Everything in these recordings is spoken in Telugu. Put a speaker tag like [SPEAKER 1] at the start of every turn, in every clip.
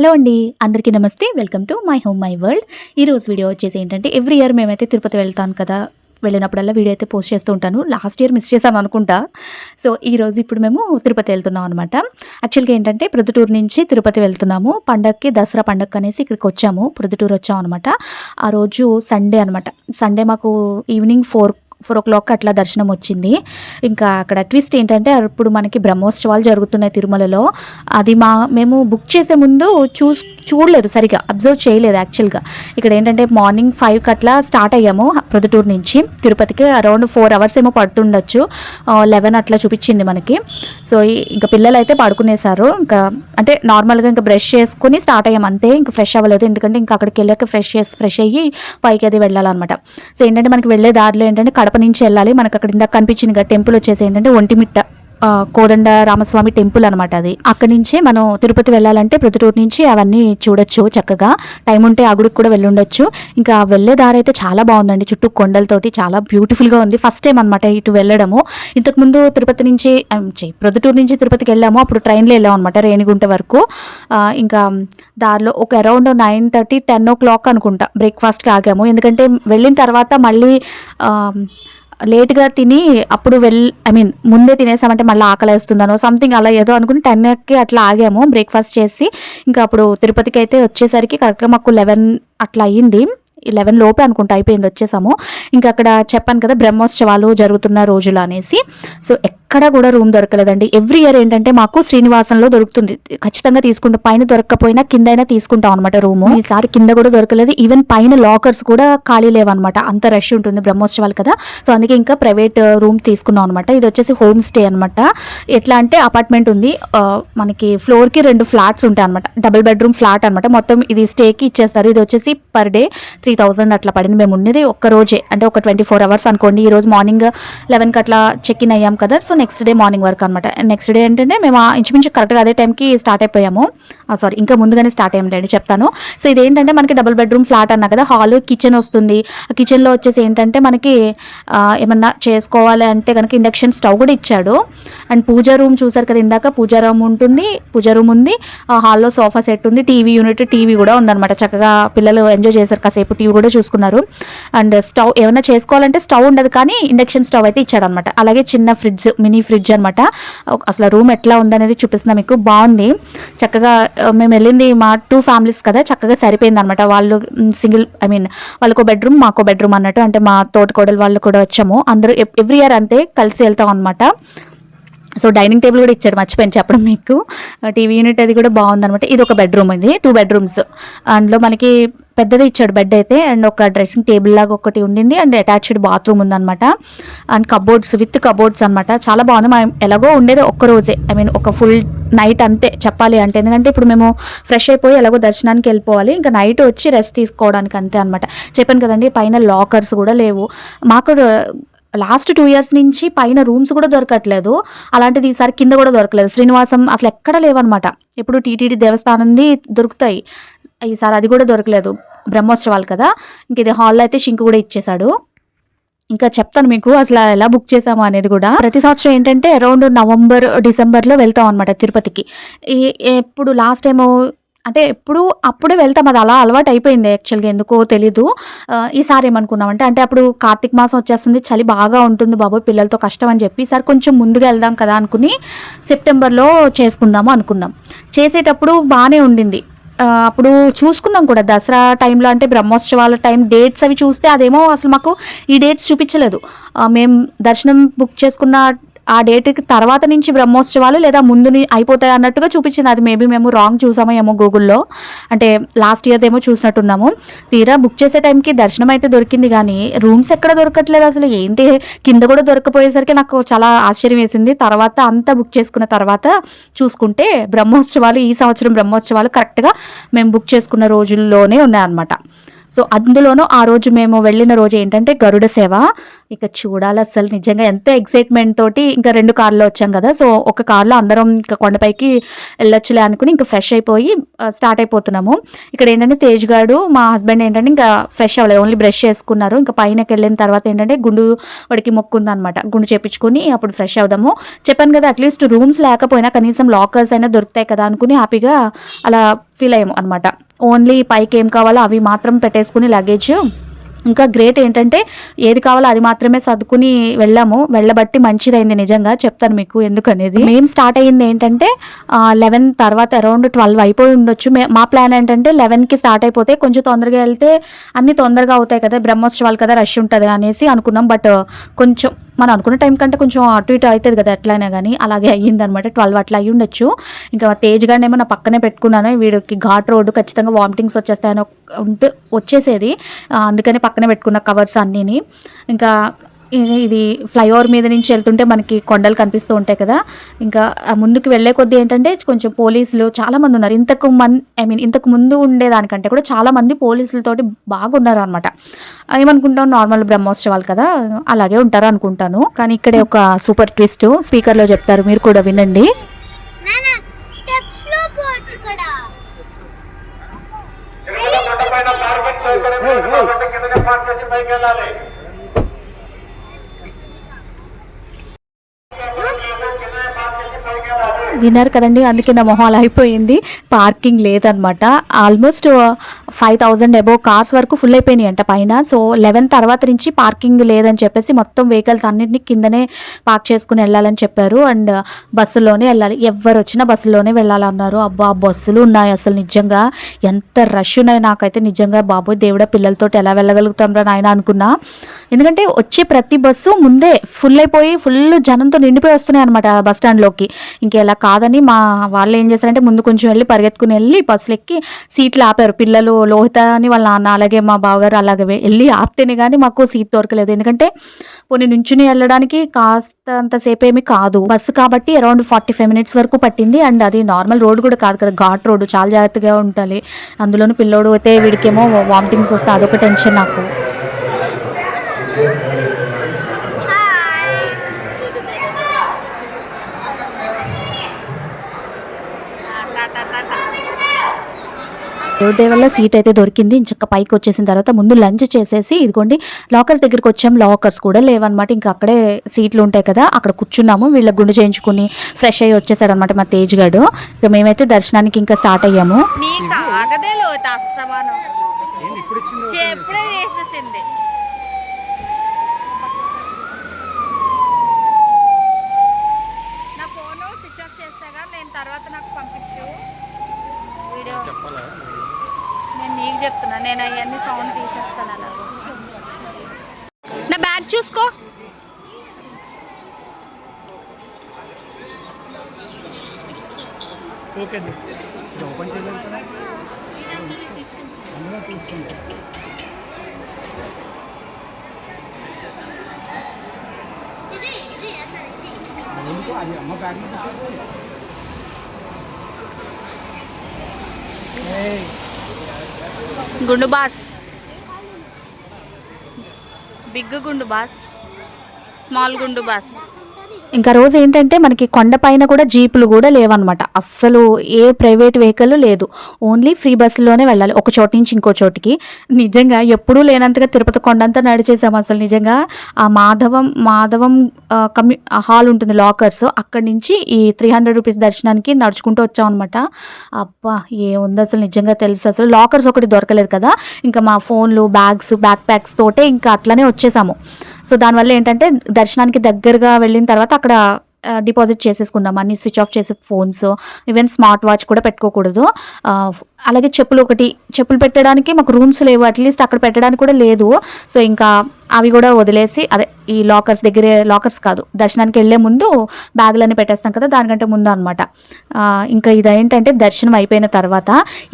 [SPEAKER 1] హలో అండి అందరికీ నమస్తే. Welcome to my home my world. ఈరోజు వీడియో వచ్చేసి ఏంటంటే ఎవ్రీ ఇయర్ మేమైతే తిరుపతి వెళ్తాను కదా వెళ్ళినప్పుడల్లా వీడియో అయితే పోస్ట్ చేస్తూ ఉంటాను. లాస్ట్ ఇయర్ మిస్ చేశాను అనుకుంటా. సో ఈ రోజు ఇప్పుడు మేము తిరుపతి వెళ్తున్నాం అనమాట యాక్చువల్గా ఏంటంటే ప్రొద్దుటూరు నుంచి తిరుపతి వెళ్తున్నాము. పండగకి దసరా పండగ అనేసి ఇక్కడికి వచ్చాము. ప్రొద్దుటూరు వచ్చాం అనమాట ఆ రోజు సండే అనమాట సండే మాకు evening four four o'clock అట్లా దర్శనం వచ్చింది. ఇంకా అక్కడ ట్విస్ట్ ఏంటంటే ఇప్పుడు మనకి బ్రహ్మోత్సవాలు జరుగుతున్నాయి తిరుమలలో. అది మా మేము బుక్ చేసే ముందు చూస్ చూడలేదు సరిగా అబ్జర్వ్ చేయలేదు యాక్చువల్గా. ఇక్కడ ఏంటంటే మార్నింగ్ ఫైవ్కి అట్లా స్టార్ట్ అయ్యాము ప్రొద్దుటూరు నుంచి. తిరుపతికి అరౌండ్ ఫోర్ అవర్స్ ఏమో పడుతుండొచ్చు. లెవెన్ అట్లా చూపించింది మనకి. సో ఇంకా పిల్లలు అయితే పడుకునేశారు. ఇంకా అంటే నార్మల్గా ఇంకా బ్రష్ చేసుకుని స్టార్ట్ అయ్యాం అంతే. ఇంకా ఫ్రెష్ అవ్వలేదు. ఎందుకంటే ఇంకా అక్కడికి వెళ్ళాక ఫ్రెష్ చేసి ఫ్రెష్ అయ్యి పైకి అది వెళ్ళాలన్నమాట. సో ఏంటంటే మనకి వెళ్ళే దారిలో ఏంటంటే కడప నుంచి వెళ్ళాలి. మనకు అక్కడ ఇందాక కనిపించింది టెంపుల్ వచ్చేసి ఏంటంటే ఒంటిమిట్ట. కోదండ రామస్వామి టెంపుల్ అనమాట అది. అక్కడి నుంచే మనం తిరుపతి వెళ్ళాలంటే ప్రతిరోజు నుంచి అవన్నీ చూడొచ్చు చక్కగా. టైం ఉంటే ఆ గుడికి కూడా వెళ్ళుండొచ్చు. ఇంకా వెళ్ళే దారి అయితే చాలా బాగుందండి. చుట్టూ కొండలతోటి చాలా బ్యూటిఫుల్గా ఉంది. ఫస్ట్ టైం అనమాట ఇటు వెళ్ళడము. ఇంతకుముందు తిరుపతి నుంచి ప్రొద్దుటూరు నుంచి తిరుపతికి వెళ్ళాము. అప్పుడు ట్రైన్లో వెళ్ళాం అనమాట రేణిగుంట వరకు. ఇంకా దారిలో ఒక around nine thirty ten o'clock అనుకుంటా బ్రేక్ఫాస్ట్కి ఆగాము. ఎందుకంటే వెళ్ళిన తర్వాత మళ్ళీ లేట్గా తిని అప్పుడు వెల్ ఐ మీన్ ముందే తినేసామంటే మళ్ళీ ఆకలి వేస్తుందనో సంథింగ్ అలా ఏదో అనుకుని టెన్కి అట్లా ఆగాము బ్రేక్ఫాస్ట్ చేసి. ఇంకా అప్పుడు తిరుపతికి అయితే వచ్చేసరికి కరెక్ట్గా మాకు లెవెన్ అట్లా అయ్యింది. లెవెన్ లోపే అనుకుంటా అయిపోయింది వచ్చేసాము. ఇంకా అక్కడ చెప్పాను కదా బ్రహ్మోత్సవాలు జరుగుతున్న రోజులు అనేసి. సో ఎక్కడ కూడా రూమ్ దొరకలేదండి. ఎవ్రీ ఇయర్ ఏంటంటే మాకు శ్రీనివాసంలో దొరుకుతుంది. ఖచ్చితంగా తీసుకుంటాం పైన దొరకకపోయినా కింద అయినా తీసుకుంటాం అనమాట రూము. ఈసారి కింద కూడా దొరకలేదు. ఈవెన్ పైన లాకర్స్ కూడా ఖాళీ లేవన్నమాట. అంత రష్ ఉంటుంది బ్రహ్మోత్సవాలు కదా. సో అందుకే ఇంకా ప్రైవేట్ రూమ్ తీసుకున్నాం అనమాట ఇది వచ్చేసి హోమ్ స్టే అనమాట ఎట్లా అంటే అపార్ట్మెంట్ ఉంది. ఆ, మనకి ఫ్లోర్కి రెండు ఫ్లాట్స్ ఉంటాయి అనమాట డబుల్ బెడ్రూమ్ ఫ్లాట్ అనమాట మొత్తం ఇది స్టేకి ఇచ్చేస్తారు. ఇది వచ్చేసి పర్ డే త్రీ థౌసండ్ అట్లా పడింది. మేము ఉన్నది ఒక్క రోజే. అంటే ఒక ట్వంటీ ఫోర్ అవర్స్ అనుకోండి. ఈ రోజు మార్నింగ్ లెవెన్కి అట్లా చెక్ ఇన్ అయ్యాం కదా. సో నెక్స్ట్ డే మార్నింగ్ వరకు అనమాట నెక్స్ట్ డే ఏంటంటే మేము ఇంచుమించు కరెక్ట్గా అదే టైంకి స్టార్ట్ అయిపోయాము. Ah, సారీ ఇంకా ముందుగానే స్టార్ట్ అయ్యండి చెప్తాను. సో ఇదేంటంటే మనకి డబుల్ బెడ్రూమ్ ఫ్లాట్ అన్నా కదా హాల్ కిచెన్ వస్తుంది. ఆ కిచెన్లో వచ్చేసి ఏంటంటే మనకి ఏమన్నా చేసుకోవాలి అంటే కనుక ఇండక్షన్ స్టవ్ కూడా ఇచ్చాడు. అండ్ పూజా రూమ్ చూసారు కదా ఇందాక పూజా రూమ్ ఉంటుంది పూజా రూమ్ ఉంది. ఆ హాల్లో సోఫా సెట్ ఉంది టీవీ యూనిట్ టీవీ కూడా ఉందన్నమాట. చక్కగా పిల్లలు ఎంజాయ్ చేశారు కాసేపు టీవీ కూడా చూసుకున్నారు. అండ్ స్టవ్ ఏమైనా చేసుకోవాలంటే స్టవ్ ఉండదు కానీ ఇండక్షన్ స్టవ్ అయితే ఇచ్చాడనమాట అలాగే చిన్న ఫ్రిడ్జ్ మినీ ఫ్రిడ్జ్ అనమాట అసలు రూమ్ ఎట్లా ఉందనేది చూపిస్తున్నా మీకు. బాగుంది. చక్కగా మేము వెళ్ళింది మా టూ ఫ్యామిలీస్ కదా చక్కగా సరిపోయింది అనమాట వాళ్ళు సింగిల్ ఐ మీన్ వాళ్ళకో బెడ్రూమ్ మాకో బెడ్రూమ్ అన్నట్టు. అంటే మా తోటకోడలు వాళ్ళు కూడా వచ్చాము. అందరూ ఎవ్రీ ఇయర్ అంతే కలిసి వెళ్తాం అనమాట సో డైనింగ్ టేబుల్ కూడా ఇచ్చారు మర్చిపోయాను చెప్పడం మీకు. టీవీ యూనిట్ అది కూడా బాగుందనమాట ఇది ఒక బెడ్రూమ్ ఇది టూ బెడ్రూమ్స్. అందులో మనకి పెద్దది ఇచ్చాడు బెడ్ అయితే అండ్ ఒక డ్రెస్సింగ్ టేబుల్ లాగా ఒకటి ఉండింది అండ్ అటాచ్డ్ బాత్రూమ్ ఉందన్నమాట. అండ్ కబోర్డ్స్ విత్ కబోర్డ్స్ అనమాట చాలా బాగుంది. మనం ఎలాగో ఉండేది ఒక్క రోజే. ఐ మీన్ ఒక ఫుల్ నైట్ అంతే చెప్పాలి అంటే. ఎందుకంటే ఇప్పుడు మేము ఫ్రెష్ అయిపోయి ఎలాగో దర్శనానికి వెళ్ళిపోవాలి. ఇంకా నైట్ వచ్చి రెస్ట్ తీసుకోవడానికి అంతే అనమాట చెప్పాను కదండి పైన లాకర్స్ కూడా లేవు. మాకు లాస్ట్ టూ ఇయర్స్ నుంచి పైన రూమ్స్ కూడా దొరకట్లేదు. అలాంటిది ఈసారి కింద కూడా దొరకలేదు. శ్రీనివాసం అసలు ఎక్కడ లేవన్నమాట. ఇప్పుడు టీటీడీ దేవస్థానంది దొరుకుతాయి. ఈసారి అది కూడా దొరకలేదు. బ్రహ్మోత్సవాలు కదా. ఇంక ఇది హాల్లో అయితే షింక్ కూడా ఇచ్చేశాడు. ఇంకా చెప్తాను మీకు అసలు ఎలా బుక్ చేసాము అనేది కూడా. ప్రతి సంవత్సరం ఏంటంటే అరౌండ్ నవంబర్ డిసెంబర్లో వెళ్తాం అనమాట తిరుపతికి. ఈ- ఎప్పుడు లాస్ట్ టైము అంటే ఎప్పుడు అప్పుడే వెళ్తాం. అది అలా అలవాటు అయిపోయింది యాక్చువల్గా ఎందుకో తెలీదు. ఈసారి ఏమనుకున్నామంటే అంటే అప్పుడు కార్తీక మాసం వచ్చేస్తుంది. చలి బాగా ఉంటుంది బాబోయ్ పిల్లలతో కష్టం అని చెప్పి ఈసారి కొంచెం ముందుగా వెళ్దాం కదా అనుకుని సెప్టెంబర్లో చేసుకుందాము అనుకున్నాం. చేసేటప్పుడు బాగానే ఉండింది. అప్పుడు చూసుకున్నాం కూడా. దసరా టైంలో అంటే బ్రహ్మోత్సవాల టైం డేట్స్ అవి చూస్తే అదేమో అసలు మాకు ఈ డేట్స్ చూపించలేదు. మేము దర్శనం బుక్ చేసుకున్న ఆ డేట్కి తర్వాత నుంచి బ్రహ్మోత్సవాలు లేదా ముందుని అయిపోతాయి అన్నట్టుగా చూపించింది. అది మేబీ మేము రాంగ్ చూసామో ఏమో గూగుల్లో. అంటే లాస్ట్ ఇయర్ ఏమో చూసినట్టున్నాము. తీరా బుక్ చేసే టైంకి దర్శనం అయితే దొరికింది కానీ రూమ్స్ ఎక్కడ దొరకట్లేదు అసలు. ఏంటి? కింద కూడా దొరకపోయేసరికి నాకు చాలా ఆశ్చర్యం వేసింది. తర్వాత అంతా బుక్ చేసుకున్న తర్వాత చూసుకుంటే బ్రహ్మోత్సవాలు ఈ సంవత్సరం బ్రహ్మోత్సవాలు కరెక్ట్గా మేము బుక్ చేసుకున్న రోజుల్లోనే ఉన్నాయన్నమాట. సో అందులోనూ ఆ రోజు మేము వెళ్ళిన రోజు ఏంటంటే గరుడ సేవ. ఇక చూడాలి అసలు నిజంగా ఎంత ఎక్సైట్మెంట్ తోటి ఇంకా రెండు కార్లో వచ్చాం కదా. సో ఒక కార్లో అందరం ఇంకా కొండపైకి వెళ్ళొచ్చులే అనుకుని ఇంకా ఫ్రెష్ అయిపోయి స్టార్ట్ అయిపోతున్నాము. ఇక్కడ ఏంటంటే తేజ్ గారు మా హస్బెండ్ ఏంటంటే ఇంకా ఫ్రెష్ అవ్వలేదు ఓన్లీ బ్రష్ చేసుకున్నారు. ఇంకా పైనకి వెళ్ళిన తర్వాత ఏంటంటే గుండు వాడికి మొక్కుంది అనమాట గుండు చేపించుకుని అప్పుడు ఫ్రెష్ అవుదాము. చెప్పాను కదా అట్లీస్ట్ రూమ్స్ లేకపోయినా కనీసం లాకర్స్ అయినా దొరుకుతాయి కదా అనుకుని హ్యాపీగా అలా ఫీల్ అయ్యాము అనమాట ఓన్లీ పైకి ఏం కావాలో అవి మాత్రం పెట్టేసుకుని లగేజ్. ఇంకా గ్రేట్ ఏంటంటే ఏది కావాలో అది మాత్రమే సర్దుకుని వెళ్ళాము. వెళ్ళబట్టి మంచిదైంది నిజంగా చెప్తాను మీకు ఎందుకనేది. మేము స్టార్ట్ అయ్యింది ఏంటంటే లెవెన్ తర్వాత అరౌండ్ ట్వెల్వ్ అయిపోయి ఉండొచ్చు. మా ప్లాన్ ఏంటంటే లెవెన్కి స్టార్ట్ అయిపోతే కొంచెం తొందరగా వెళ్తే అన్ని తొందరగా అవుతాయి కదా బ్రహ్మోత్సవాలు కదా రష్ ఉంటుంది అనేసి అనుకున్నాం. బట్ కొంచెం మనం అనుకున్న టైం కంటే కొంచెం అటు ఇటు అవుతుంది కదా ఎట్లయినా కానీ అలాగే అయ్యింది అనమాట ట్వెల్వ్ అట్లా అయ్యి ఉండొచ్చు. ఇంకా తేజ్ గారిని ఏమో నా పక్కనే పెట్టుకున్నాను. వీడికి ఘాట్ రోడ్డు ఖచ్చితంగా వామిటింగ్స్ వచ్చేస్తాయని ఉంటే వచ్చేసేది. అందుకని పక్కనే పెట్టుకున్న కవర్స్ అన్నీని. ఇంకా ఇది- ఇది ఫ్లైఓవర్ మీద నుంచి వెళ్తుంటే మనకి కొండలు కనిపిస్తూ ఉంటాయి కదా. ఇంకా ఆ ముందుకు వెళ్ళే కొద్దీ ఏంటంటే కొంచెం పోలీసులు చాలా మంది ఉన్నారు. ఇంతకు మంది ఐ మీన్ ఇంతకు ముందు ఉండేదానికంటే కూడా చాలా మంది పోలీసులతోటి బాగున్నారు అనమాట ఏమనుకుంటాం? నార్మల్ బ్రహ్మోత్సవాలు కదా. అలాగే ఉంటారు అనుకుంటాను. కానీ ఇక్కడే ఒక సూపర్ ట్విస్ట్ స్పీకర్లో చెప్తారు. మీరు కూడా వినండి.
[SPEAKER 2] పైన పార్కింగ్ సౌకర్యం పార్క్ చేసి పైకి వెళ్ళాలి కిందనే పార్క్ చేసి పైకి వెళ్ళాలి
[SPEAKER 1] విన్నారు కదండి అందుకే నా మొహం అలా అయిపోయింది. పార్కింగ్ లేదనమాట. Almost five thousand above cars వరకు ఫుల్ అయిపోయినాయి అంట పైన. సో లెవెన్ తర్వాత నుంచి పార్కింగ్ లేదని చెప్పేసి మొత్తం వెహికల్స్ అన్నింటినీ కిందనే పార్క్ చేసుకుని వెళ్ళాలని చెప్పారు. అండ్ బస్సులోనే వెళ్ళాలి. ఎవరు వచ్చినా బస్సులోనే వెళ్ళాలన్నారు. అబ్బా బస్సులు ఉన్నాయి అసలు నిజంగా. ఎంత రష్ ఉన్నాయి నాకైతే నిజంగా. బాబోయ్ దేవుడా పిల్లలతో ఎలా వెళ్ళగలుగుతాం రా నాయన అనుకున్నా. ఎందుకంటే వచ్చే ప్రతి బస్సు ముందే ఫుల్ అయిపోయి ఫుల్ జనంతో నిండిపోయి వస్తున్నాయి అనమాట బస్ స్టాండ్లోకి. ఇంకెలా కాదని మా వాళ్ళు ఏం చేశారంటే ముందు కొంచెం వెళ్ళి పరిగెత్తుకుని వెళ్ళి బస్సులు ఎక్కి సీట్లు ఆపారు. పిల్లలు లోహిత అని వాళ్ళ నాన్న అలాగే మా బావగారు అలాగే వెళ్ళి ఆపితేనే కానీ మాకు సీట్ దొరకలేదు. ఎందుకంటే పోనీ నుంచుని వెళ్ళడానికి కాస్త అంతసేపు ఏమి కాదు. బస్సు కాబట్టి అరౌండ్ ఫార్టీ ఫైవ్ మినిట్స్ వరకు పట్టింది. అండ్ అది నార్మల్ రోడ్ కూడా కాదు కదా ఘాట్ రోడ్ చాలా జాగ్రత్తగా ఉండాలి. అందులోనూ పిల్లోడు అయితే వీడికేమో వామిటింగ్స్ వస్తే అదొక టెన్షన్ నాకు. దేవుడి వల్ల సీట్ అయితే దొరికింది. ఇంచక్క పైకి వచ్చేసిన తర్వాత ముందు లంచ్ చేసేసి ఇదిగోండి లాకర్స్ దగ్గరికి వచ్చాం. లాకర్స్ కూడా లేవన్నమాట. ఇంకా అక్కడే సీట్లు ఉంటాయి కదా అక్కడ కూర్చున్నాము. వీళ్ళ గుండు చేయించుకుని ఫ్రెష్ అయ్యి వచ్చేసాడు అనమాట మా తేజ్ గడు ఇక మేమైతే దర్శనానికి ఇంకా స్టార్ట్ అయ్యాము.
[SPEAKER 3] నీకు ఆగదే లోత అస్తమానం. ఎప్పుడే చేసేసింది. నా ఫోన్ స్విచ్ ఆఫ్ చేస్తాగా నేను తర్వాత నాకు పంపించు. వీడియో నేను నీకు చెప్తున్నా నేను అవన్నీ సౌండ్ తీసేస్తాను అలా. నా బ్యాగ్ చూసుకో. గుండు బాస్. బిగ్ గుండు బాస్. స్మాల్ గుండు బాస్.
[SPEAKER 1] ఇంకా రోజు ఏంటంటే మనకి కొండపైన కూడా జీపులు కూడా లేవన్నమాట. అస్సలు ఏ ప్రైవేట్ వెహికల్ లేదు. ఓన్లీ ఫ్రీ బస్సులోనే వెళ్ళాలి. ఒక చోటు నుంచి ఇంకో చోటికి. నిజంగా ఎప్పుడూ లేనంతగా తిరుపతి కొండంతా నడిచేసాము అసలు నిజంగా. ఆ మాధవం మాధవం కమ్యూ హాల్ ఉంటుంది లాకర్స్. అక్కడి నుంచి ఈ త్రీ హండ్రెడ్ రూపీస్ దర్శనానికి నడుచుకుంటూ వచ్చాం అనమాట అబ్బా ఏముంది అసలు నిజంగా తెలుసు. అసలు లాకర్స్ ఒకటి దొరకలేదు కదా. ఇంకా మా ఫోన్లు బ్యాగ్స్ బ్యాక్ ప్యాక్స్ తోటే ఇంకా అట్లనే వచ్చేసాము. సో దానివల్ల ఏంటంటే దర్శనానికి దగ్గరగా వెళ్ళిన తర్వాత అక్కడ డిపాజిట్ చేసేసుకున్నాం అన్ని స్విచ్ ఆఫ్ చేసే ఫోన్స్ ఈవెన్ స్మార్ట్ వాచ్ కూడా పెట్టుకోకూడదు. అలాగే చెప్పులు ఒకటి చెప్పులు పెట్టడానికి మాకు రూమ్స్ లేవు. అట్లీస్ట్ అక్కడ పెట్టడానికి కూడా లేదు. సో ఇంకా అవి కూడా వదిలేసి అదే ఈ లాకర్స్ దగ్గరే లాకర్స్ కాదు దర్శనానికి వెళ్ళే ముందు బ్యాగులన్నీ పెట్టేస్తాం కదా దానికంటే ముందు అనమాట ఇంకా ఇదేంటంటే దర్శనం అయిపోయిన తర్వాత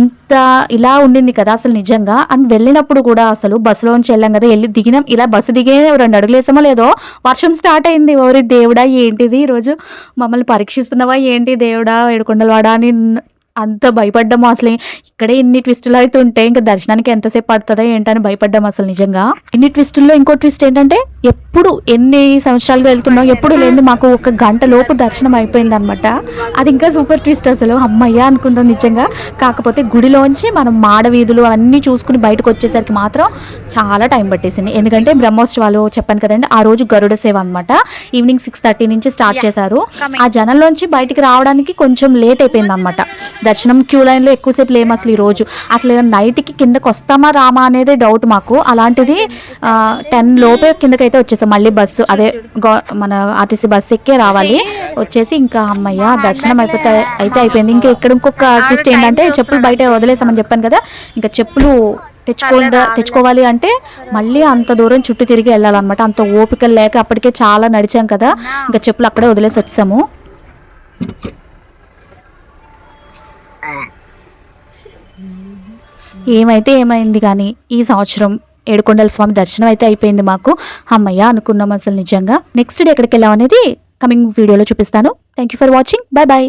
[SPEAKER 1] ఇంత ఇలా ఉండింది కదా అసలు నిజంగా. అండ్ వెళ్ళినప్పుడు కూడా అసలు బస్సులోంచి వెళ్ళాం కదా వెళ్ళి దిగినాం. ఇలా బస్సు దిగే రెండు అడుగులు వేసామో లేదో వర్షం స్టార్ట్ అయింది. ఎవరి దేవుడా ఏంటిది ఈరోజు? మమ్మల్ని పరీక్షిస్తున్నావా ఏంటి దేవుడా ఏడుకొండలవాడా అని అంత భయపడ్డాము అసలు. ఇక్కడే ఇన్ని ట్విస్టులు అయితే ఉంటే ఇంకా దర్శనానికి ఎంతసేపు పడుతుందో ఏంటని భయపడ్డాము అసలు నిజంగా. ఇన్ని ట్విస్టుల్లో ఇంకో ట్విస్ట్ ఏంటంటే ఎప్పుడు ఎన్ని సంవత్సరాలుగా వెళ్తున్నాం ఎప్పుడు లేదు మాకు ఒక గంట లోపు దర్శనం అయిపోయింది అనమాట అది ఇంకా సూపర్ ట్విస్ట్ అసలు. అమ్మయ్య అనుకుంటాం నిజంగా. కాకపోతే గుడిలోంచి మనం మాడ వీధులు అన్నీ చూసుకుని బయటకు వచ్చేసరికి మాత్రం చాలా టైం పట్టేసింది. ఎందుకంటే బ్రహ్మోత్సవాలు చెప్పాను కదండి ఆ రోజు గరుడ సేవ అనమాట ఈవినింగ్ సిక్స్ థర్టీ నుంచి స్టార్ట్ చేశారు. ఆ జనంలోంచి బయటికి రావడానికి కొంచెం లేట్ అయిపోయింది అనమాట దర్శనం క్యూ లైన్లో ఎక్కువసేపు లేము అసలు ఈ రోజు. అసలు నైట్కి కిందకి వస్తామా రామా అనేది డౌట్ మాకు. అలాంటిది టెన్ లోపే కిందకైతే వచ్చేసాం. మళ్ళీ బస్సు అదే గో- మన ఆర్టీసీ బస్సు ఎక్కే రావాలి. వచ్చేసి ఇంకా అమ్మయ్య దర్శనం అయిపోతే అయితే అయిపోయింది. ఇంకా ఇక్కడ ఇంకొక ఆర్టిస్ట్ ఏంటంటే చెప్పులు బయట వదిలేసామని చెప్పాను కదా. ఇంకా చెప్పులు తెచ్చుకోండా తెచ్చుకోవాలి అంటే మళ్ళీ అంత దూరం చుట్టూ తిరిగి వెళ్ళాలన్నమాట. అంత ఓపిక లేక అప్పటికే చాలా నడిచాం కదా. ఇంకా చెప్పులు అక్కడే వదిలేసి వచ్చాము ఏమైతే ఏమైంది కానీ ఈ సంవత్సరం ఏడుకొండల స్వామి దర్శనం అయితే అయిపోయింది మాకు. అమ్మయ్య అనుకున్నాం అసలు నిజంగా. నెక్స్ట్ డే ఎక్కడికి వెళ్ళాం అనేది కమింగ్ వీడియోలో చూపిస్తాను. Thank you for watching bye bye